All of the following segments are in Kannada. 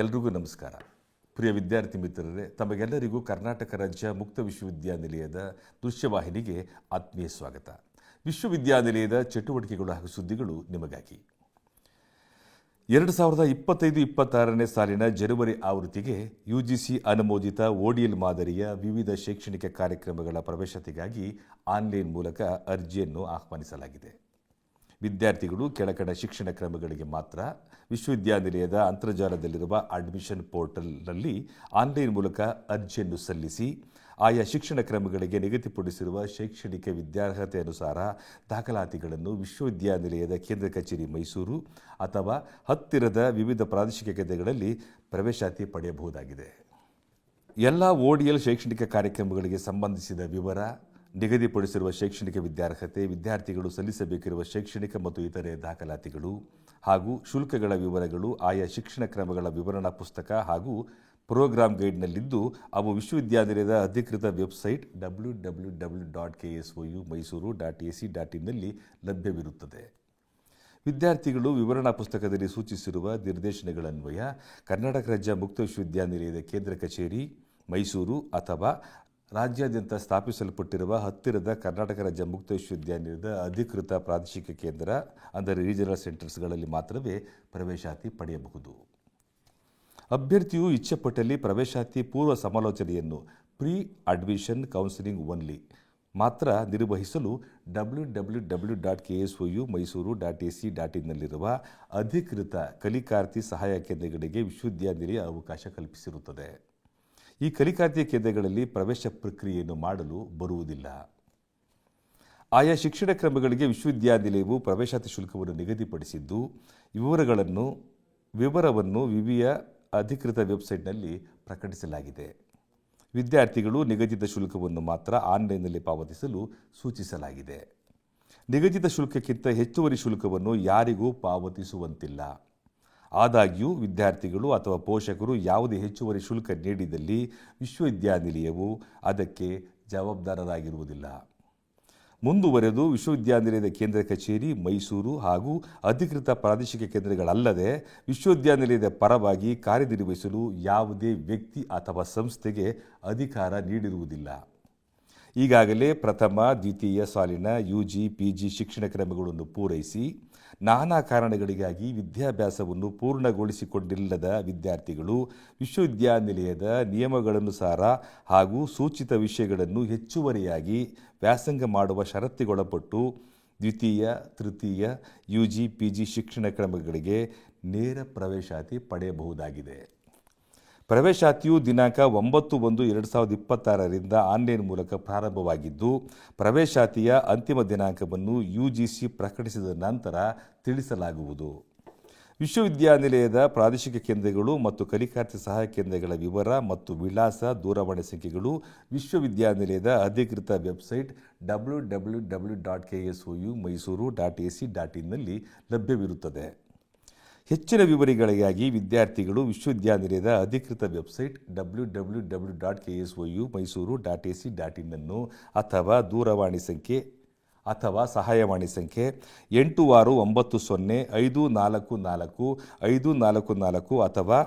ಎಲ್ರಿಗೂ ನಮಸ್ಕಾರ. ಪ್ರಿಯ ವಿದ್ಯಾರ್ಥಿ ಮಿತ್ರರೇ, ತಮಗೆಲ್ಲರಿಗೂ ಕರ್ನಾಟಕ ರಾಜ್ಯ ಮುಕ್ತ ವಿಶ್ವವಿದ್ಯಾನಿಲಯದ ದೃಶ್ಯವಾಹಿನಿಗೆ ಆತ್ಮೀಯ ಸ್ವಾಗತ. ವಿಶ್ವವಿದ್ಯಾನಿಲಯದ ಚಟುವಟಿಕೆಗಳು ಹಾಗೂ ಸುದ್ದಿಗಳು ನಿಮಗಾಗಿ. ಎರಡು ಸಾವಿರದ ಇಪ್ಪತ್ತೈದು ಇಪ್ಪತ್ತಾರನೇ ಸಾಲಿನ ಜನವರಿ ಆವೃತ್ತಿಗೆ ಯುಜಿಸಿ ಅನುಮೋದಿತ ಓಡಿಎಲ್ ಮಾದರಿಯ ವಿವಿಧ ಶೈಕ್ಷಣಿಕ ಕಾರ್ಯಕ್ರಮಗಳ ಪ್ರವೇಶತೆಗಾಗಿ ಆನ್ಲೈನ್ ಮೂಲಕ ಅರ್ಜಿಯನ್ನು ಆಹ್ವಾನಿಸಲಾಗಿದೆ. ವಿದ್ಯಾರ್ಥಿಗಳು ಕೆಳಕಡ ಶಿಕ್ಷಣ ಕ್ರಮಗಳಿಗೆ ಮಾತ್ರ ವಿಶ್ವವಿದ್ಯಾನಿಲಯದ ಅಂತರ್ಜಾಲದಲ್ಲಿರುವ ಅಡ್ಮಿಷನ್ ಪೋರ್ಟಲ್ನಲ್ಲಿ ಆನ್ಲೈನ್ ಮೂಲಕ ಅರ್ಜಿಯನ್ನು ಸಲ್ಲಿಸಿ, ಆಯಾ ಶಿಕ್ಷಣ ಕ್ರಮಗಳಿಗೆ ನಿಗದಿಪಡಿಸಿರುವ ಶೈಕ್ಷಣಿಕ ವಿದ್ಯಾರ್ಹತೆ ಅನುಸಾರ ದಾಖಲಾತಿಗಳನ್ನು ವಿಶ್ವವಿದ್ಯಾನಿಲಯದ ಕೇಂದ್ರ ಕಚೇರಿ ಮೈಸೂರು ಅಥವಾ ಹತ್ತಿರದ ವಿವಿಧ ಪ್ರಾದೇಶಿಕ ಕೇಂದ್ರಗಳಲ್ಲಿ ಪ್ರವೇಶಾತಿ ಪಡೆಯಬಹುದಾಗಿದೆ. ಎಲ್ಲ ಓಡಿಎಲ್ ಶೈಕ್ಷಣಿಕ ಕಾರ್ಯಕ್ರಮಗಳಿಗೆ ಸಂಬಂಧಿಸಿದ ವಿವರ ನಿಗದಿಪಡಿಸಿರುವ ಶೈಕ್ಷಣಿಕ ವಿದ್ಯಾರ್ಹತೆ, ವಿದ್ಯಾರ್ಥಿಗಳು ಸಲ್ಲಿಸಬೇಕಿರುವ ಶೈಕ್ಷಣಿಕ ಮತ್ತು ಇತರೆ ದಾಖಲಾತಿಗಳು ಹಾಗೂ ಶುಲ್ಕಗಳ ವಿವರಗಳು, ಆಯಾ ಶಿಕ್ಷಣ ಕ್ರಮಗಳ ವಿವರಣಾ ಪುಸ್ತಕ ಹಾಗೂ ಪ್ರೋಗ್ರಾಂ ಗೈಡ್ನಲ್ಲಿದ್ದು ಅವು ವಿಶ್ವವಿದ್ಯಾನಿಲಯದ ಅಧಿಕೃತ website W W W dot K S O U Mysuru dot A C dot ಇನ್ನಲ್ಲಿ ಲಭ್ಯವಿರುತ್ತದೆ. ವಿದ್ಯಾರ್ಥಿಗಳು ವಿವರಣಾ ಪುಸ್ತಕದಲ್ಲಿ ಸೂಚಿಸಿರುವ ನಿರ್ದೇಶನಗಳನ್ವಯ ಕರ್ನಾಟಕ ರಾಜ್ಯ ಮುಕ್ತ ವಿಶ್ವವಿದ್ಯಾನಿಲಯದ ಕೇಂದ್ರ ಕಚೇರಿ, ಮೈಸೂರು ಅಥವಾ ರಾಜ್ಯಾದ್ಯಂತ ಸ್ಥಾಪಿಸಲ್ಪಟ್ಟಿರುವ ಹತ್ತಿರದ ಕರ್ನಾಟಕ ರಾಜ್ಯ ಮುಕ್ತ ವಿಶ್ವವಿದ್ಯಾನಿಲಯದ ಅಧಿಕೃತ ಪ್ರಾದೇಶಿಕ ಕೇಂದ್ರ, ಅಂದರೆ ರೀಜನಲ್ ಸೆಂಟರ್ಸ್ಗಳಲ್ಲಿ ಮಾತ್ರವೇ ಪ್ರವೇಶಾತಿ ಪಡೆಯಬಹುದು. ಅಭ್ಯರ್ಥಿಯು ಇಚ್ಛೆಪಟ್ಟಲ್ಲಿ ಪ್ರವೇಶಾತಿ ಪೂರ್ವ ಸಮಾಲೋಚನೆಯನ್ನು ಪ್ರೀ ಅಡ್ಮಿಷನ್ ಕೌನ್ಸಿಲಿಂಗ್ ಒನ್ಲಿ ಮಾತ್ರ ನಿರ್ವಹಿಸಲು W W W dot K S O U Mysuru dot A C dot ಇನ್ನಲ್ಲಿರುವ ಅಧಿಕೃತ ಕಲಿಕಾರ್ಥಿ ಸಹಾಯ ಕೇಂದ್ರಗಳಿಗೆ ವಿಶ್ವವಿದ್ಯಾನಿಲಯ ಅವಕಾಶ ಕಲ್ಪಿಸಿರುತ್ತದೆ. ಈ ಕಲಿಕಾತಿಯ ಕೇಂದ್ರಗಳಲ್ಲಿ ಪ್ರವೇಶ ಪ್ರಕ್ರಿಯೆಯನ್ನು ಮಾಡಲು ಬರುವುದಿಲ್ಲ. ಆಯಾ ಶಿಕ್ಷಣ ಕ್ರಮಗಳಿಗೆ ವಿಶ್ವವಿದ್ಯಾನಿಲಯವು ಪ್ರವೇಶಾತಿ ಶುಲ್ಕವನ್ನು ನಿಗದಿಪಡಿಸಿದ್ದು, ವಿವರಗಳನ್ನು, ವಿವರವನ್ನು ವಿವಿಯ ಅಧಿಕೃತ ವೆಬ್ಸೈಟ್ನಲ್ಲಿ ಪ್ರಕಟಿಸಲಾಗಿದೆ. ವಿದ್ಯಾರ್ಥಿಗಳು ನಿಗದಿತ ಶುಲ್ಕವನ್ನು ಮಾತ್ರ ಆನ್ಲೈನ್ನಲ್ಲಿ ಪಾವತಿಸಲು ಸೂಚಿಸಲಾಗಿದೆ. ನಿಗದಿತ ಶುಲ್ಕಕ್ಕಿಂತ ಹೆಚ್ಚುವರಿ ಶುಲ್ಕವನ್ನು ಯಾರಿಗೂ ಪಾವತಿಸುವಂತಿಲ್ಲ. ಆದಾಗ್ಯೂ ವಿದ್ಯಾರ್ಥಿಗಳು ಅಥವಾ ಪೋಷಕರು ಯಾವುದೇ ಹೆಚ್ಚುವರಿ ಶುಲ್ಕ ನೀಡಿದಲ್ಲಿ ವಿಶ್ವವಿದ್ಯಾನಿಲಯವು ಅದಕ್ಕೆ ಜವಾಬ್ದಾರರಾಗಿರುವುದಿಲ್ಲ. ಮುಂದುವರೆದು ವಿಶ್ವವಿದ್ಯಾನಿಲಯದ ಕೇಂದ್ರ ಕಚೇರಿ, ಮೈಸೂರು ಹಾಗೂ ಅಧಿಕೃತ ಪ್ರಾದೇಶಿಕ ಕೇಂದ್ರಗಳಲ್ಲದೆ ವಿಶ್ವವಿದ್ಯಾನಿಲಯದ ಪರವಾಗಿ ಕಾರ್ಯನಿರ್ವಹಿಸಲು ಯಾವುದೇ ವ್ಯಕ್ತಿ ಅಥವಾ ಸಂಸ್ಥೆಗೆ ಅಧಿಕಾರ ನೀಡಿರುವುದಿಲ್ಲ. ಈಗಾಗಲೇ ಪ್ರಥಮ, ದ್ವಿತೀಯ ಸಾಲಿನ ಯು ಜಿ ಪಿ ಜಿ ಶಿಕ್ಷಣ ಕ್ರಮಗಳನ್ನು ಪೂರೈಸಿ ನಾನಾ ಕಾರಣಗಳಿಗಾಗಿ ವಿದ್ಯಾಭ್ಯಾಸವನ್ನು ಪೂರ್ಣಗೊಳಿಸಿಕೊಂಡಿಲ್ಲದ ವಿದ್ಯಾರ್ಥಿಗಳು ವಿಶ್ವವಿದ್ಯಾನಿಲಯದ ನಿಯಮಗಳನುಸಾರ ಹಾಗೂ ಸೂಚಿತ ವಿಷಯಗಳನ್ನು ಹೆಚ್ಚುವರಿಯಾಗಿ ವ್ಯಾಸಂಗ ಮಾಡುವ ಷರತ್ತಿಗೊಳಪಟ್ಟು ದ್ವಿತೀಯ, ತೃತೀಯ ಯು ಜಿ ಪಿ ಜಿ ಶಿಕ್ಷಣ ಕ್ರಮಗಳಿಗೆ ನೇರ ಪ್ರವೇಶಾತಿ ಪಡೆಯಬಹುದಾಗಿದೆ. ಪ್ರವೇಶಾತಿಯು ದಿನಾಂಕ ಒಂಬತ್ತು ಒಂದು ಎರಡು ಸಾವಿರದ ಇಪ್ಪತ್ತಾರರಿಂದ ಆನ್ಲೈನ್ ಮೂಲಕ ಪ್ರಾರಂಭವಾಗಿದ್ದು, ಪ್ರವೇಶಾತಿಯ ಅಂತಿಮ ದಿನಾಂಕವನ್ನು ಯು ಜಿ ಸಿ ಪ್ರಕಟಿಸಿದ ನಂತರ ತಿಳಿಸಲಾಗುವುದು. ವಿಶ್ವವಿದ್ಯಾನಿಲಯದ ಪ್ರಾದೇಶಿಕ ಕೇಂದ್ರಗಳು ಮತ್ತು ಕಲಿಕಾರ್ಥಿ ಸಹಾಯ ಕೇಂದ್ರಗಳ ವಿವರ ಮತ್ತು ವಿಳಾಸ, ದೂರವಾಣಿ ಸಂಖ್ಯೆಗಳು, ವಿಶ್ವವಿದ್ಯಾನಿಲಯದ ಅಧಿಕೃತ website W W W dot K S O U Mysuru dot A C dot ಇನ್ನಲ್ಲಿ ಲಭ್ಯವಿರುತ್ತದೆ. ಹೆಚ್ಚಿನ ವಿವರಗಳಿಗಾಗಿ ವಿದ್ಯಾರ್ಥಿಗಳು ವಿಶ್ವವಿದ್ಯಾನಿಲಯದ ಅಧಿಕೃತ website W W W dot K S O U Mysuru dot A C dot ಇನ್ನನ್ನು ಅಥವಾ ದೂರವಾಣಿ ಸಂಖ್ಯೆ ಅಥವಾ ಸಹಾಯವಾಣಿ ಸಂಖ್ಯೆ ಎಂಟು ಆರು ಒಂಬತ್ತು ಸೊನ್ನೆ ಐದು ನಾಲ್ಕು ನಾಲ್ಕು ಐದು ನಾಲ್ಕು ನಾಲ್ಕು ಅಥವಾ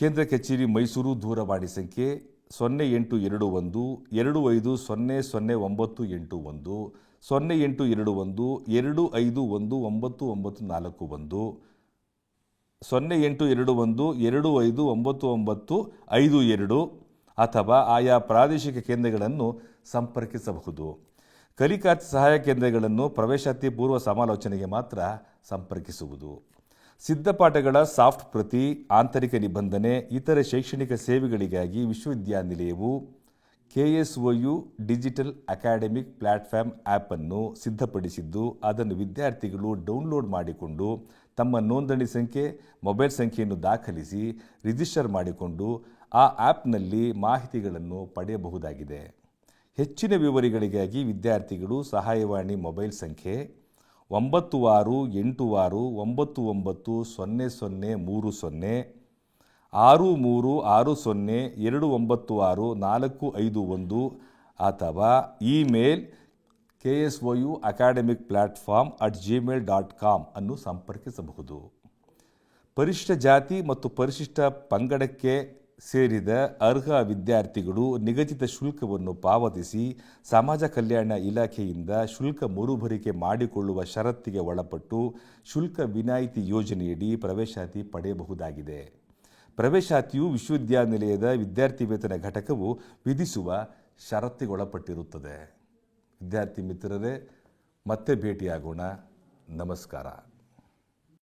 ಕೇಂದ್ರ ಕಚೇರಿ ಮೈಸೂರು ದೂರವಾಣಿ ಸಂಖ್ಯೆ ಸೊನ್ನೆ ಎಂಟು ಎರಡು ಒಂದು ಎರಡು ಐದು ಸೊನ್ನೆ ಸೊನ್ನೆ ಒಂಬತ್ತು ಎಂಟು ಒಂದು ಸೊನ್ನೆ ಎಂಟು ಎರಡು ಒಂದು, ಎರಡು ಐದು ಒಂದು, ಒಂಬತ್ತು ಒಂಬತ್ತು ನಾಲ್ಕು ಒಂದು, ಸೊನ್ನೆ ಎಂಟು ಎರಡು ಒಂದು, ಎರಡು ಐದು ಒಂಬತ್ತು ಒಂಬತ್ತು ಐದು ಎರಡು ಅಥವಾ ಆಯಾ ಪ್ರಾದೇಶಿಕ ಕೇಂದ್ರಗಳನ್ನು ಸಂಪರ್ಕಿಸಬಹುದು. ಕಲಿಕಾತ್ ಸಹಾಯ ಕೇಂದ್ರಗಳನ್ನು ಪ್ರವೇಶಾತಿ ಪೂರ್ವ ಸಮಾಲೋಚನೆಗೆ ಮಾತ್ರ ಸಂಪರ್ಕಿಸುವುದು. ಸಿದ್ಧಪಾಠಗಳ ಸಾಫ್ಟ್ ಪ್ರತಿ, ಆಂತರಿಕ ನಿಬಂಧನೆ, ಇತರೆ ಶೈಕ್ಷಣಿಕ ಸೇವೆಗಳಿಗಾಗಿ ವಿಶ್ವವಿದ್ಯಾನಿಲಯವು ಕೆಎಸ್ಒಯು ಡಿಜಿಟಲ್ ಅಕಾಡೆಮಿಕ್ ಪ್ಲಾಟ್ಫಾರ್ಮ್ ಆ್ಯಪನ್ನು ಸಿದ್ಧಪಡಿಸಿದ್ದು, ಅದನ್ನು ವಿದ್ಯಾರ್ಥಿಗಳು ಡೌನ್ಲೋಡ್ ಮಾಡಿಕೊಂಡು ತಮ್ಮ ನೋಂದಣಿ ಸಂಖ್ಯೆ, ಮೊಬೈಲ್ ಸಂಖ್ಯೆಯನ್ನು ದಾಖಲಿಸಿ ರಿಜಿಸ್ಟರ್ ಮಾಡಿಕೊಂಡು ಆ ಆ್ಯಪ್ನಲ್ಲಿ ಮಾಹಿತಿಗಳನ್ನು ಪಡೆಯಬಹುದಾಗಿದೆ. ಹೆಚ್ಚಿನ ವಿವರಗಳಿಗಾಗಿ ವಿದ್ಯಾರ್ಥಿಗಳು ಸಹಾಯವಾಣಿ ಮೊಬೈಲ್ ಸಂಖ್ಯೆ ಒಂಬತ್ತು ಆರು ಎಂಟು ಆರು ಒಂಬತ್ತು ಒಂಬತ್ತು ಸೊನ್ನೆ ಸೊನ್ನೆ ಮೂರು ಸೊನ್ನೆ ಆರು ಮೂರು ಆರು ಸೊನ್ನೆ ಎರಡು ಒಂಬತ್ತು ಆರು ನಾಲ್ಕು ಐದು ಒಂದು ಅಥವಾ email K S O U academic platform at Gmail dot com ಅನ್ನು ಸಂಪರ್ಕಿಸಬಹುದು. ಪರಿಶಿಷ್ಟ ಜಾತಿ ಮತ್ತು ಪರಿಶಿಷ್ಟ ಪಂಗಡಕ್ಕೆ ಸೇರಿದ ಅರ್ಹ ವಿದ್ಯಾರ್ಥಿಗಳು ನಿಗದಿತ ಶುಲ್ಕವನ್ನು ಪಾವತಿಸಿ ಸಮಾಜ ಕಲ್ಯಾಣ ಇಲಾಖೆಯಿಂದ ಶುಲ್ಕ ಮರುಭರಿಕೆ ಮಾಡಿಕೊಳ್ಳುವ ಷರತ್ತಿಗೆ ಒಳಪಟ್ಟು ಶುಲ್ಕ ವಿನಾಯಿತಿ ಯೋಜನೆಯಡಿ ಪ್ರವೇಶಾತಿ ಪಡೆಯಬಹುದಾಗಿದೆ. ಪ್ರವೇಶಾತಿಯು ವಿಶ್ವವಿದ್ಯಾನಿಲಯದ ವಿದ್ಯಾರ್ಥಿ ವೇತನ ಘಟಕವು ವಿಧಿಸುವ ಷರತ್ತಿಗೊಳಪಟ್ಟಿರುತ್ತದೆ. ವಿದ್ಯಾರ್ಥಿ ಮಿತ್ರರೇ ಮತ್ತೆ ಭೇಟಿಯಾಗೋಣ. ನಮಸ್ಕಾರ.